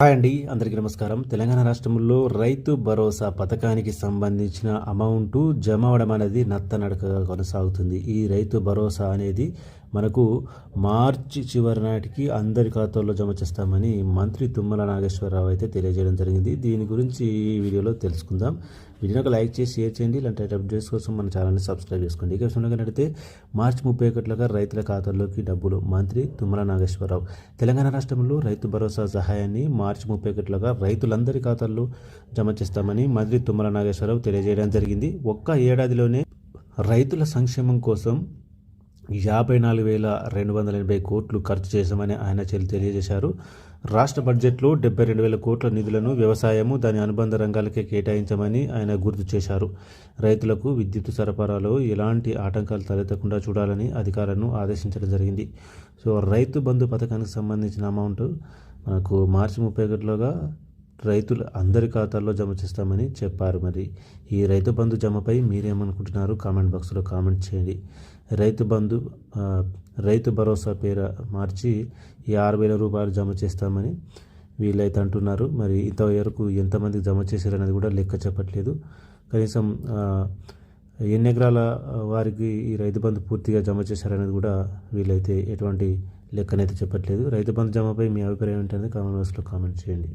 Hi అండి అందరికీ నమస్కారం. తెలంగాణ రాష్ట్రంలో రైతు భరోసా పథకానికి సంబంధించిన అమౌంట్ జమ అవడం అనేది నత్తనడకగా కొనసాగుతుంది. ఈ రైతు భరోసా అనేది మనకు మార్చి చివరి నాటికి అందరి ఖాతాల్లో జమ చేస్తామని మంత్రి తుమ్మల నాగేశ్వరరావు అయితే తెలియజేయడం జరిగింది. దీని గురించి ఈ వీడియోలో తెలుసుకుందాం. వీడియోకి లైక్ చేసి షేర్ చేయండి. ఇలాంటి అప్డేట్స్ కోసం మన ఛానల్ని సబ్స్క్రైబ్ చేసుకోండి. ఇక విషయంలో నడితే మార్చి ముప్పై ఒకటిలోగా రైతుల ఖాతాల్లోకి డబ్బులు మంత్రి తుమ్మల నాగేశ్వరరావు. తెలంగాణ రాష్ట్రంలో రైతు భరోసా సహాయాన్ని మార్చి ముప్పై ఒకటిలోగా రైతులందరి ఖాతాల్లో జమ చేస్తామని మంత్రి తుమ్మల నాగేశ్వరరావు తెలియజేయడం జరిగింది. ఒక్క ఏడాదిలోనే రైతుల సంక్షేమం కోసం యాభై నాలుగు వేల రెండు వందల ఎనభై కోట్లు ఖర్చు చేశామని ఆయన తెలియజేశారు. రాష్ట్ర బడ్జెట్లో డెబ్బై రెండు వేల కోట్ల నిధులను వ్యవసాయము దాని అనుబంధ రంగాలకే కేటాయించమని ఆయన గుర్తు చేశారు. రైతులకు విద్యుత్ సరఫరాలో ఎలాంటి ఆటంకాలు తలెత్తకుండా చూడాలని అధికారులను ఆదేశించడం జరిగింది. సో రైతు బంధు పథకానికి సంబంధించిన అమౌంట్ మనకు మార్చి ముప్పై ఒకటిలోగా రైతులు అందరి ఖాతాల్లో జమ చేస్తామని చెప్పారు మరి. ఈ రైతు బంధు జమపై మీరేమనుకుంటున్నారు? కామెంట్ బాక్స్లో కామెంట్ చేయండి. రైతు బంధు రైతు భరోసా పేర మార్చి ఈ ఆరు వేల రూపాయలు జమ చేస్తామని వీళ్ళైతే అంటున్నారు. మరి ఇంతవరకు ఎంతమందికి జమ చేశారనేది కూడా లెక్క చెప్పట్లేదు. కనీసం ఎన్ని ఎకరాల వారికి ఈ రైతు బంధు పూర్తిగా జమ చేశారనేది కూడా వీళ్ళైతే ఎటువంటి లెక్కనైతే చెప్పట్లేదు. రైతు బంధు జమపై మీ అభిప్రాయం ఏంటనేది కామెంట్ బాక్స్లో కామెంట్ చేయండి.